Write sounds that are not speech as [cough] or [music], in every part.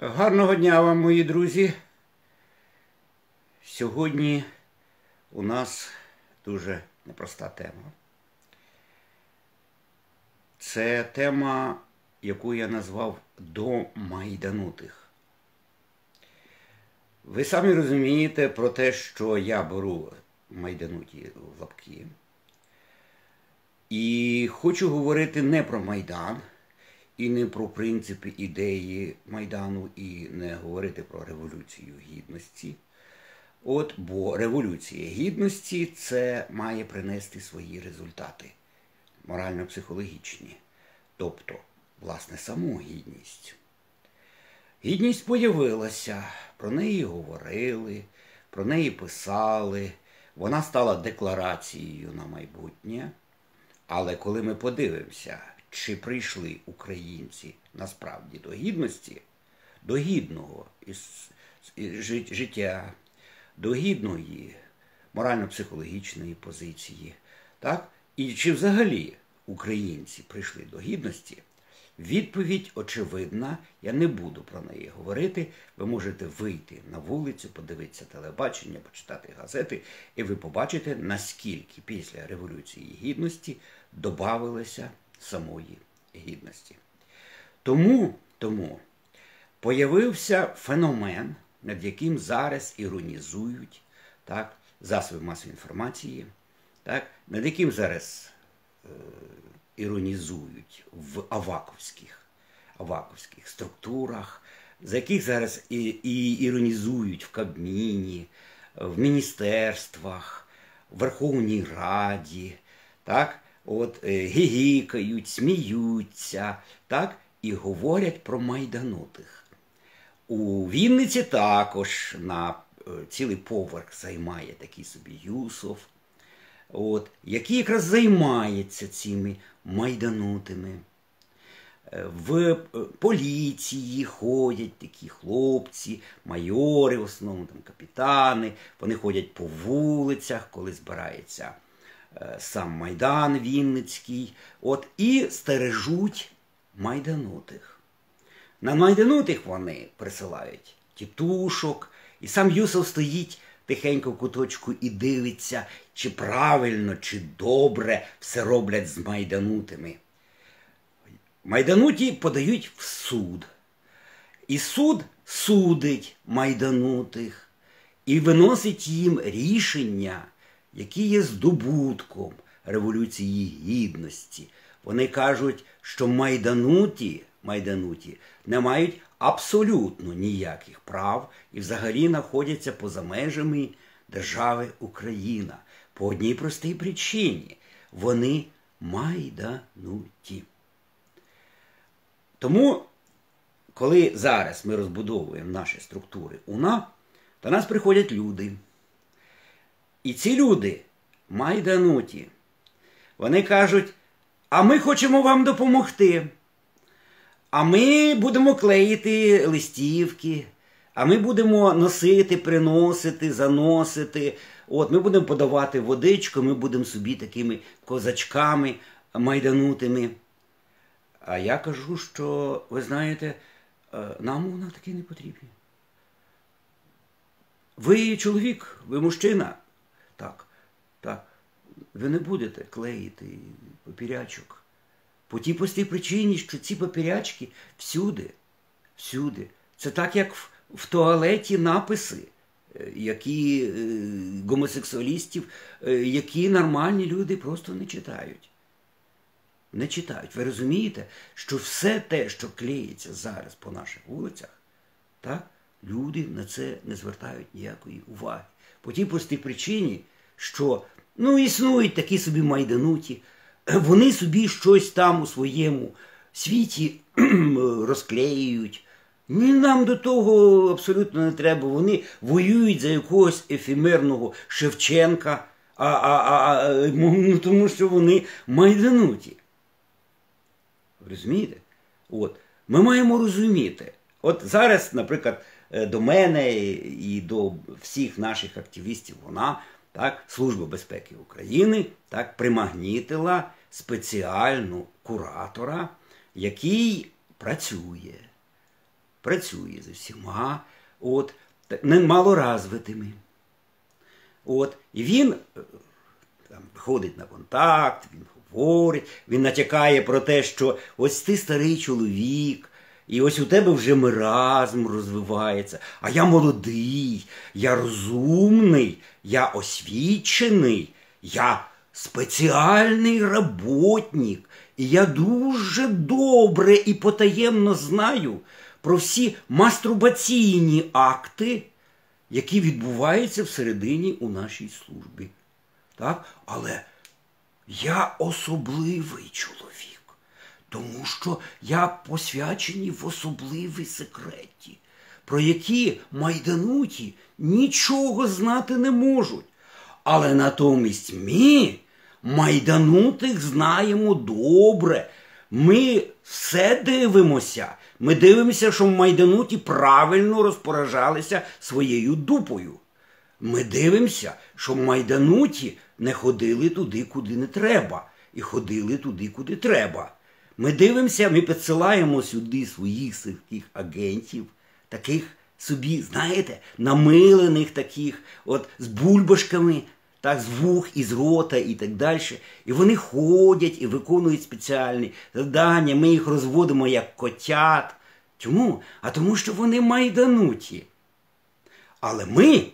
Гарного дня вам, мої друзі. Сьогодні у нас дуже непроста тема. Це тема, яку я назвав до майданутих. Ви самі розумієте про те, що я беру майдануті в лапки. І хочу говорити не про Майдан, і не про принципи ідеї Майдану, і не говорити про Революцію Гідності. От, бо Революція Гідності це має принести свої результати морально-психологічні, тобто, власне, саму гідність. Гідність появилася, про неї говорили, про неї писали, вона стала декларацією на майбутнє. Але коли ми подивимося, чи прийшли українці насправді до гідності, до гідного життя, до гідної морально-психологічної позиції, так? і чи взагалі українці прийшли до гідності, відповідь очевидна, я не буду про неї говорити. Ви можете вийти на вулицю, подивитися телебачення, почитати газети, і ви побачите, наскільки після Революції Гідності додавалося самої гідності. Тому, тому появився феномен, над яким зараз іронізують так, засоби масової інформації, так, над яким зараз е, іронізують в аваковських, аваковських структурах, за яких зараз і, і іронізують в Кабміні, в міністерствах, в Верховній Раді, так, от, е, гігікають, сміються, так, і говорять про майданутих. У Вінниці також на е, цілий поверх займає такий собі Юсов, от, який якраз займається цими майданутими. Е, в поліції ходять такі хлопці, майори, в основному там капітани. Вони ходять по вулицях, коли збирається сам Майдан Вінницький, от, і стережуть майданутих. На майданутих вони присилають тітушок, і сам Юсов стоїть тихенько в куточку і дивиться, чи правильно, чи добре все роблять з майданутими. Майдануті подають в суд. І суд судить майданутих і виносить їм рішення, які є здобутком Революції Гідності. Вони кажуть, що майдануті, майдануті не мають абсолютно ніяких прав і взагалі знаходяться поза межами держави Україна. По одній простій причині вони майдануті. Тому, коли зараз ми розбудовуємо наші структури УНА, до нас приходять люди. І ці люди майдануті. Вони кажуть, а ми хочемо вам допомогти. А ми будемо клеїти листівки, а ми будемо носити, приносити, заносити. От, Ми будемо подавати водичку, ми будемо собі такими козачками майданутими. А я кажу, що, ви знаєте, нам вона таки не потрібні. Ви чоловік, ви мужчина. Так, так, ви не будете клеїти папірячок. По тій простій причині, що ці папірячки всюди, всюди. Це так, як в, в туалеті написи, е, які е, гомосексуалістів, е, які нормальні люди просто не читають. Не читають. Ви розумієте, що все те, що клеїться зараз по наших вулицях, так, люди на це не звертають ніякої уваги. По тій простій причині, що ну, існують такі собі майдануті, вони собі щось там у своєму світі [clears throat] розклеюють. Ні, нам до того абсолютно не треба. Вони воюють за якогось ефемерного Шевченка, а, а, а, ну, тому що вони майдануті. Розумієте? От. Ми маємо розуміти. От зараз, наприклад, до мене і до всіх наших активістів вона, так, Служба безпеки України так, примагнітила спеціальну куратора, який працює працює з усіма, от, малорозвитими. От, І він е, там, виходить на контакт, він говорить, він натякає про те, що ось ти старий чоловік, і ось у тебе вже миразм розвивається, а я молодий, я розумний, я освічений, я спеціальний роботник, і я дуже добре і потаємно знаю про всі мастурбаційні акти, які відбуваються всередині у нашій службі. Так? Але я особливий чоловік, тому що я посвячений в особливій секреті, про які майдануті нічого знати не можуть. Але натомість ми, майданутих, знаємо добре. Ми все дивимося. Ми дивимося, що в майдануті правильно розпоражалися своєю дупою. Ми дивимося, що майдануті не ходили туди, куди не треба, і ходили туди, куди треба. Ми дивимося, ми підсилаємо сюди своїх таких агентів, таких собі, знаєте, намилених таких, от з бульбашками, так, з вух, із рота і так далі. І вони ходять і виконують спеціальні завдання. Ми їх розводимо як котят. Чому? А тому, що вони майдануті. Але ми,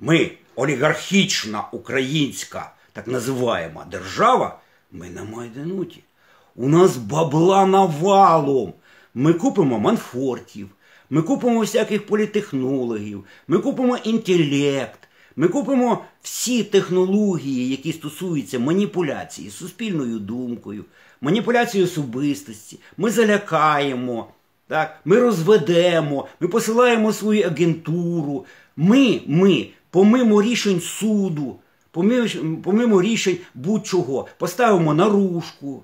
ми, олігархічна українська, так називаємо держава, ми на майдануті. У нас бабла навалом. Ми купимо манфортів, ми купимо всяких політехнологів, ми купимо інтелект, ми купимо всі технології, які стосуються маніпуляції суспільною думкою, маніпуляції особистості. Ми залякаємо, так? ми розведемо, ми посилаємо свою агентуру. Ми, ми, помимо рішень суду, помимо, помимо рішень будь-чого, поставимо наружку.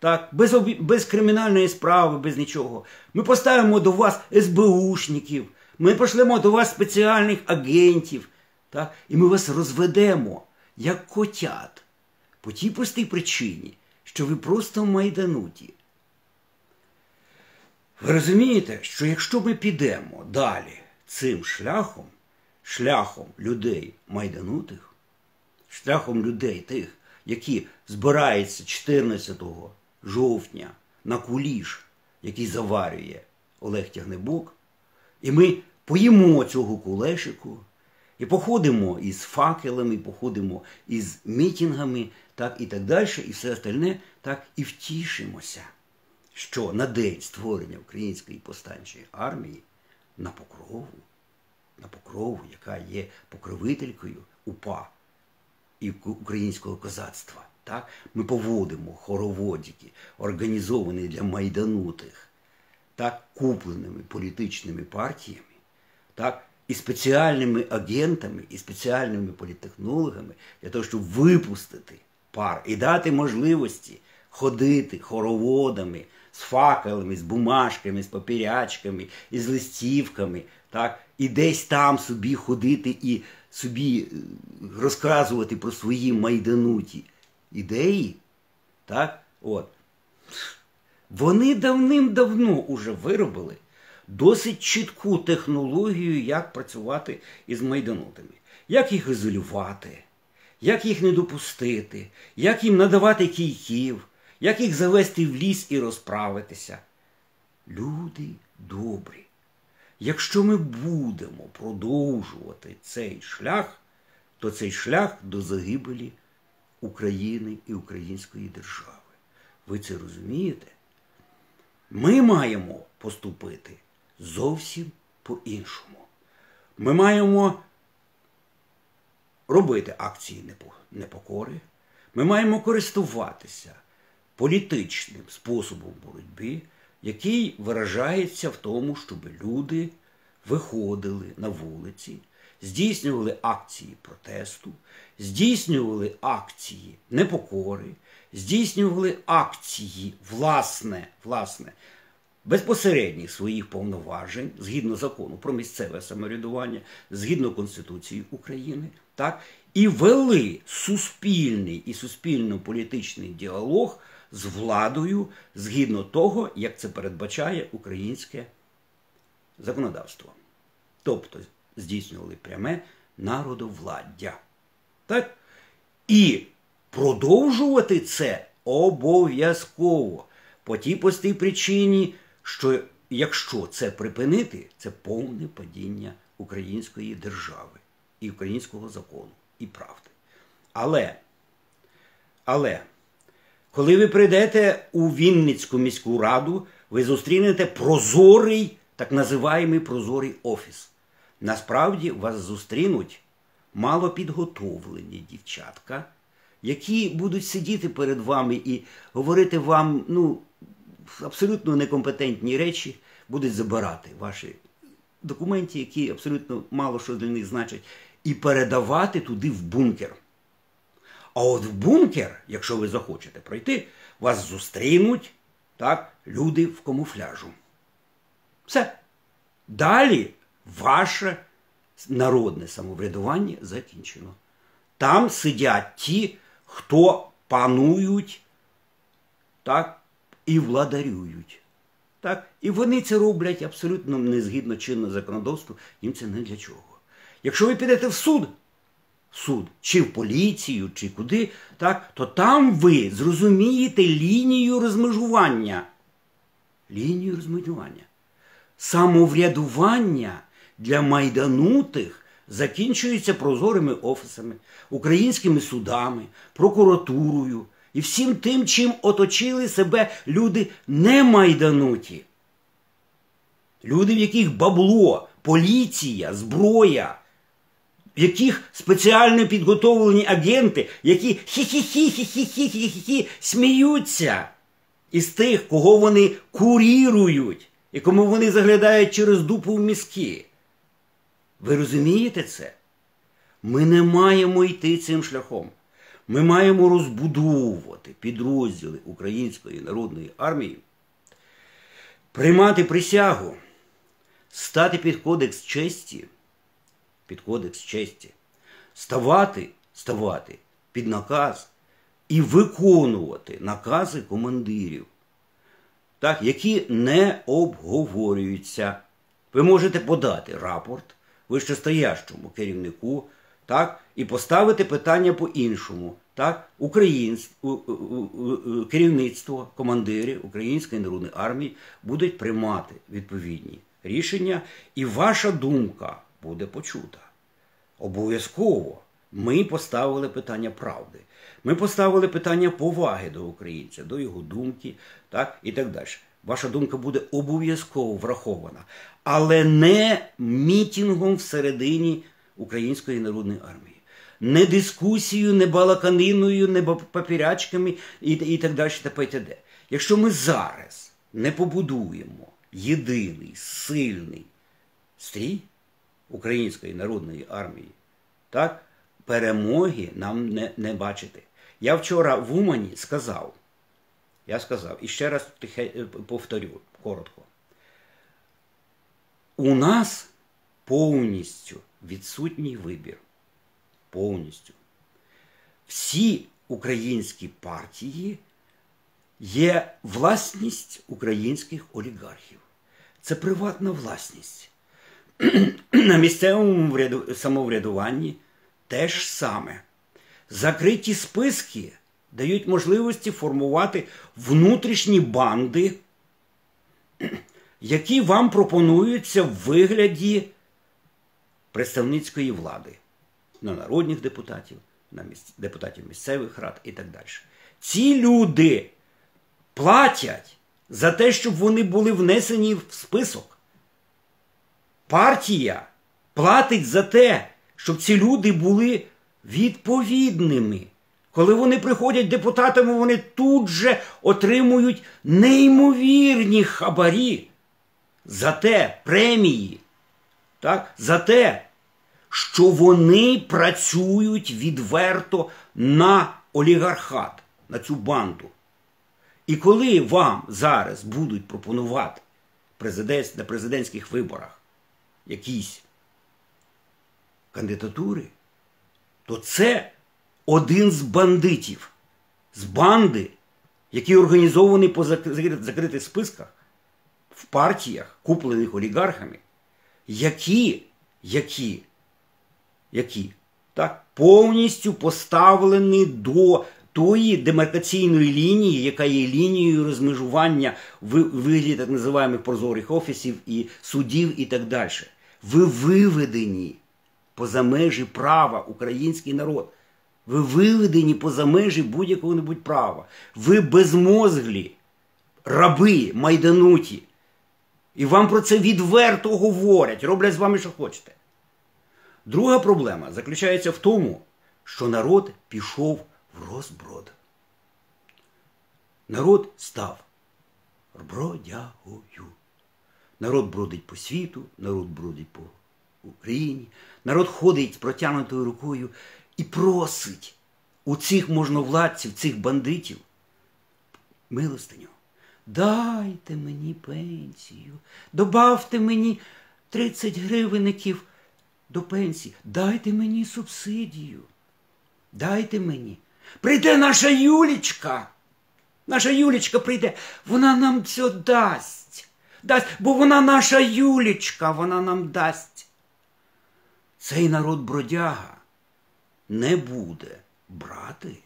Так, без без кримінальної справи, без нічого. Ми поставимо до вас СБУшників, ми пошлемо до вас спеціальних агентів. Так? І ми вас розведемо, як котят, по тій простій причині, що ви просто майдануті. Ви розумієте, що якщо ми підемо далі цим шляхом, шляхом людей майданутих, шляхом людей тих, які збираються 14 жовтня на куліш, який заварює Олег Тягнебок, і ми поїмо цього кулешику. І походимо із факелами, походимо із мітінгами, так і так далі, і все остальне, так і втішимося, що на день створення української повстанчої армії на покрову, на покрову, яка є покровителькою УПА і українського козацтва, так, ми поводимо хороводики, організовані для майданутих, так, купленими політичними партіями, так, і спеціальними агентами, і спеціальними політехнологами для того, щоб випустити пар і дати можливості ходити хороводами з факелами, з бумажками, з папірячками, і з листівками, так, і десь там собі ходити і собі е, розказувати про свої майдануті ідеї. так, от. Вони давним-давно уже виробили досить чітку технологію, як працювати із майданутами, як їх ізолювати, як їх не допустити, як їм надавати кійків, як їх завести в ліс і розправитися. Люди добрі. Якщо ми будемо продовжувати цей шлях, то цей шлях до загибелі України і української держави. Ви це розумієте? Ми маємо поступити зовсім по-іншому. Ми маємо робити акції непокори, ми маємо користуватися політичним способом боротьби, який виражається в тому, щоб люди виходили на вулиці, здійснювали акції протесту, здійснювали акції непокори, здійснювали акції власне, власне безпосередніх своїх повноважень згідно закону про місцеве самоврядування, згідно Конституції України, так, і вели суспільний і суспільно-політичний діалог з владою згідно того, як це передбачає українське законодавство. Тобто здійснювали пряме народовладдя. Так? І продовжувати це обов'язково по тій простій причині, що якщо це припинити, це повне падіння української держави і українського закону і правди. Але, але, коли ви прийдете у Вінницьку міську раду, ви зустрінете прозорий, так називаємий прозорий офіс. Насправді вас зустрінуть малопідготовлені дівчатка, які будуть сидіти перед вами і говорити вам ну, абсолютно некомпетентні речі, будуть забирати ваші документи, які абсолютно мало що для них значать, і передавати туди в бункер. А от в бункер, якщо ви захочете пройти, вас зустрінуть так, люди в камуфляжу. Все. Далі ваше народне самоврядування закінчено. Там сидять ті, хто панують так, і владарюють. Так? І вони це роблять абсолютно не згідно чинного законодавства, їм це не для чого. Якщо ви підете в суд, суд, чи в поліцію, чи куди, так, то там ви зрозумієте лінію розмежування. Лінію розмежування. Самоврядування для майданутих закінчується прозорими офісами, українськими судами, прокуратурою і всім тим, чим оточили себе люди не майдануті. Люди, в яких бабло, поліція, зброя, в яких спеціально підготовлені агенти, які хі-хі-хі-хі-хі-хі-хі сміються із тих, кого вони курірують і кому вони заглядають через дупу в мізки. Ви розумієте це? Ми не маємо йти цим шляхом. Ми маємо розбудовувати підрозділи Української народної армії, приймати присягу, стати під кодекс честі, під кодекс честі, ставати, ставати під наказ і виконувати накази командирів, так, які не обговорюються. Ви можете подати рапорт вищестоящому керівнику так, і поставити питання по-іншому. Так, керівництво, командири Української народної армії будуть приймати відповідні рішення, і ваша думка буде почута. Обов'язково ми поставили питання правди. Ми поставили питання поваги до українця, до його думки, так, і так далі. Ваша думка буде обов'язково врахована, але не мітінгом всередині Української народної армії. Не дискусією, не балаканиною, не папірячками і, і так далі. та п.т.д. Якщо ми зараз не побудуємо єдиний сильний стрій Української народної армії, так, перемоги нам не, не бачити. Я вчора в Умані сказав, я сказав, і ще раз повторю коротко. У нас повністю відсутній вибір. Повністю. Всі українські партії є власність українських олігархів. Це приватна власність. [clears throat] На місцевому самоврядуванні теж саме. Закриті списки дають можливості формувати внутрішні банди, які вам пропонуються в вигляді представницької влади на народних депутатів, на депутатів місцевих рад і так далі. Ці люди платять за те, щоб вони були внесені в список. Партія платить за те, щоб ці люди були відповідними. Коли вони приходять депутатами, вони тут же отримують неймовірні хабарі за те премії, так, за те, що вони працюють відверто на олігархат, на цю банду. І коли вам зараз будуть пропонувати президент, на президентських виборах якісь кандидатури, то це один з бандитів, з банди, які організовані по закритих списках в партіях, куплених олігархами, які, які, які, так, повністю поставлені до тої демаркаційної лінії, яка є лінією розмежування в вигляді так називаємих прозорих офісів і судів і так далі. Ви виведені поза межі права, український народ. Ви виведені поза межі будь-якого небудь права. Ви безмозглі, раби, майдануті. І вам про це відверто говорять, роблять з вами, що хочете. Друга проблема заключається в тому, що народ пішов в розброд. Народ став бродягою. Народ бродить по світу, народ бродить по Україні, народ ходить з протягнутою рукою і просить у цих можновладців, цих бандитів милостиню. Дайте мені пенсію, добавте мені 30 гривенників до пенсії, дайте мені субсидію. Дайте мені. Прийде наша Юлічка. Наша Юлічка прийде, вона нам все дасть. дасть. Бо вона наша Юлічка, вона нам дасть. Цей народ бродяга не буде брати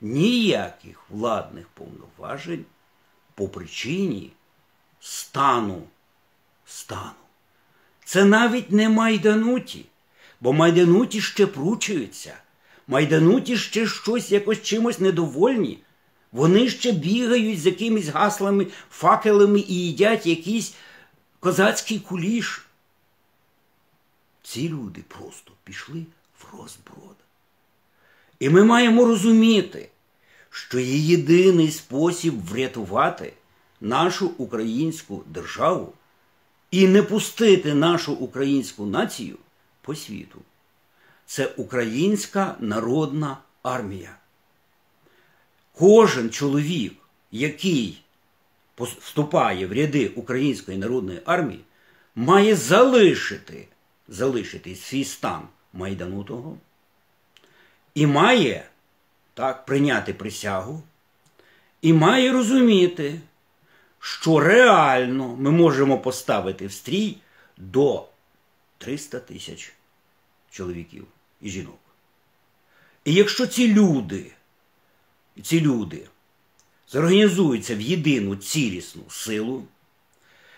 ніяких владних повноважень по причині стану. стану. Це навіть не майдануті, бо майдануті ще пручуються. Майдануті ще щось якось чимось недовольні. Вони ще бігають з якимись гаслами, факелами і їдять якийсь козацький куліш. Ці люди просто пішли в розброд. І ми маємо розуміти, що є єдиний спосіб врятувати нашу українську державу і не пустити нашу українську націю по світу. Це Українська народна армія. Кожен чоловік, який вступає в ряди Української народної армії, має залишити залишити свій стан майданутого і має так, прийняти присягу, і має розуміти, що реально ми можемо поставити в стрій до 300 тисяч чоловіків і жінок. І якщо ці люди, ці люди зорганізуються в єдину цілісну силу,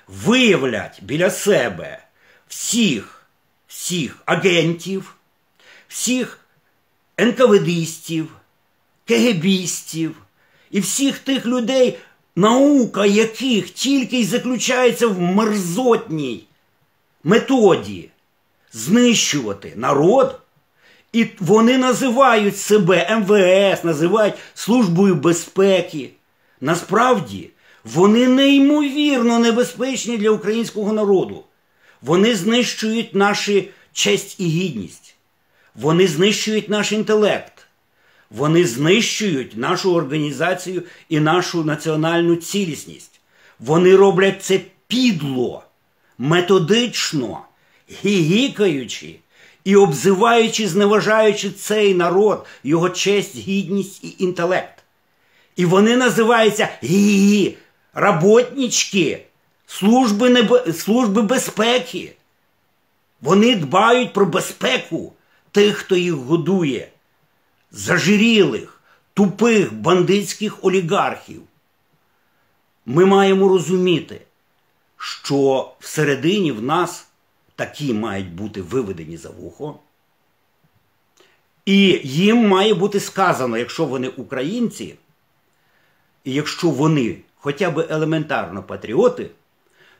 виявлять біля себе всіх, всіх агентів, всіх НКВДистів, КГБістів і всіх тих людей, наука яких тільки й заключається в мерзотній методі знищувати народ. І вони називають себе МВС, називають Службою безпеки. Насправді, вони неймовірно небезпечні для українського народу. Вони знищують нашу честь і гідність. Вони знищують наш інтелект. Вони знищують нашу організацію і нашу національну цілісність. Вони роблять це підло, методично, гігікаючи і обзиваючи, зневажаючи цей народ, його честь, гідність і інтелект. І вони називаються гі работнички служби, небе... служби безпеки. Вони дбають про безпеку тих, хто їх годує, зажирілих, тупих бандитських олігархів. Ми маємо розуміти, що всередині в нас такі мають бути виведені за вухо. І їм має бути сказано, якщо вони українці, і якщо вони хоча б елементарно патріоти,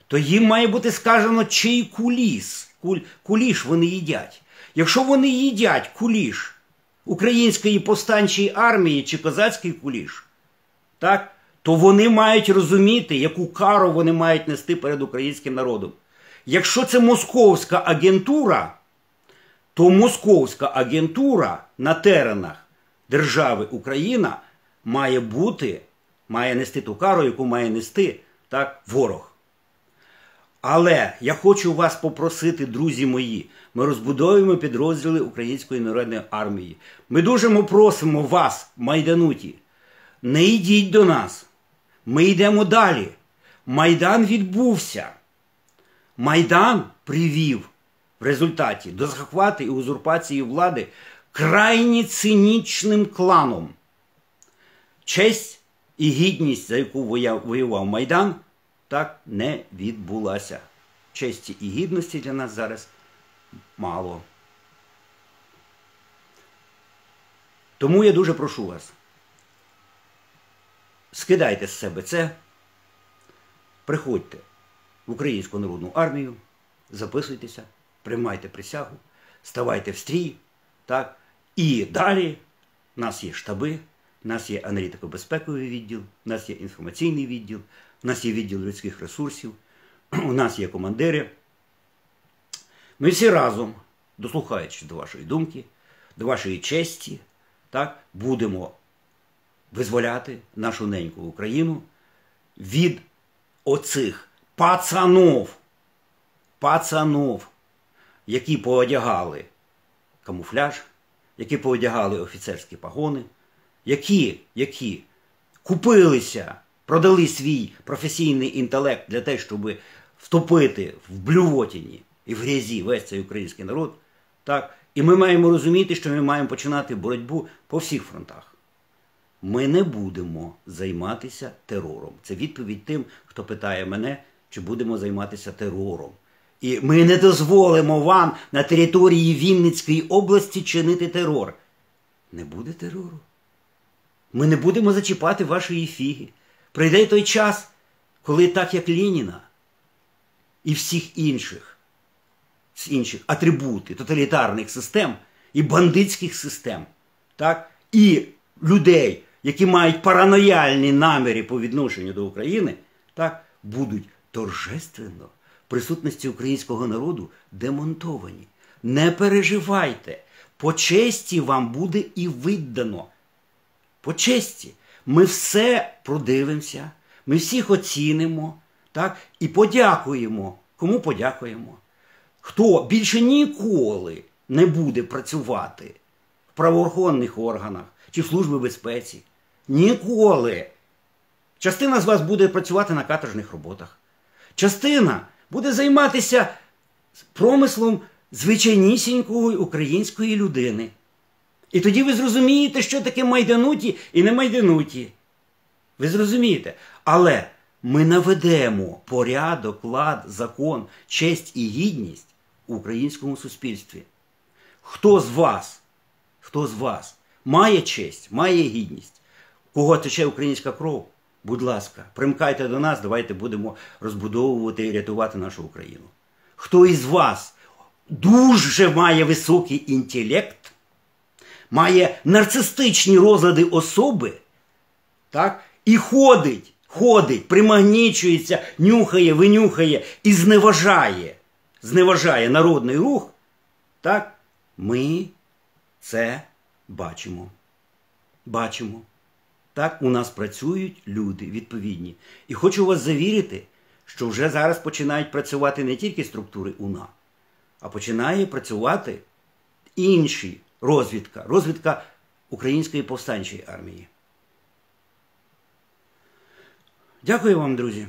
то їм має бути сказано, чий куліс, куль, куліш вони їдять. Якщо вони їдять куліш української повстанчої армії чи козацький куліш, так, то вони мають розуміти, яку кару вони мають нести перед українським народом. Якщо це московська агентура, то московська агентура на теренах держави Україна має бути, має нести ту кару, яку має нести так, ворог. Але я хочу вас попросити, друзі мої, ми розбудовуємо підрозділи Української народної армії. Ми дуже просимо вас, майдануті, не йдіть до нас. Ми йдемо далі. Майдан відбувся. Майдан привів в результаті до захвату і узурпації влади крайні цинічним кланом. Честь і гідність, за яку воював Майдан, так не відбулася. Честі і гідності для нас зараз мало. Тому я дуже прошу вас. Скидайте з себе це, приходьте в Українську народну армію, записуйтеся, приймайте присягу, ставайте в стрій, так? і далі в нас є штаби, в нас є аналітико-безпековий відділ, в нас є інформаційний відділ, в нас є відділ людських ресурсів, [clears throat] у нас є командири. Ми всі разом, дослухаючись до вашої думки, до вашої честі, так, будемо визволяти нашу неньку Україну від оцих пацанов, пацанов, які поодягали камуфляж, які поодягали офіцерські погони, які, які купилися, продали свій професійний інтелект для того, щоб втопити в блювотіні і в грязі весь цей український народ. Так? І ми маємо розуміти, що ми маємо починати боротьбу по всіх фронтах. Ми не будемо займатися терором. Це відповідь тим, хто питає мене, чи будемо займатися терором. І ми не дозволимо вам на території Вінницької області чинити терор. Не буде терору. Ми не будемо зачіпати вашої фіги. Прийде той час, коли так як Леніна і всіх інших інших атрибути тоталітарних систем і бандитських систем, так? і людей, які мають паранояльні наміри по відношенню до України, так, будуть торжественно в присутності українського народу демонтовані. Не переживайте, по честі вам буде і видано. По честі. Ми все продивимося, ми всіх оцінимо так, і подякуємо. Кому подякуємо? хто більше ніколи не буде працювати в правоохоронних органах чи в Службі безпеці. Ніколи. Частина з вас буде працювати на каторжних роботах. Частина буде займатися промислом звичайнісінької української людини. І тоді ви зрозумієте, що таке майдануті і не майдануті. Ви зрозумієте. Але ми наведемо порядок, лад, закон, честь і гідність у українському суспільстві. Хто з вас, хто з вас має честь, має гідність, кого тече українська кров? Будь ласка, примкайте до нас, давайте будемо розбудовувати і рятувати нашу Україну. Хто із вас дуже має високий інтелект, має нарцистичні розлади особи, так, і ходить, ходить, примагнічується, нюхає, винюхає і зневажає зневажає народний рух, так, ми це бачимо. Бачимо. Так, у нас працюють люди відповідні. І хочу вас завірити, що вже зараз починають працювати не тільки структури УНА, а починає працювати інші розвідка, розвідка Української повстанчої армії. Дякую вам, друзі.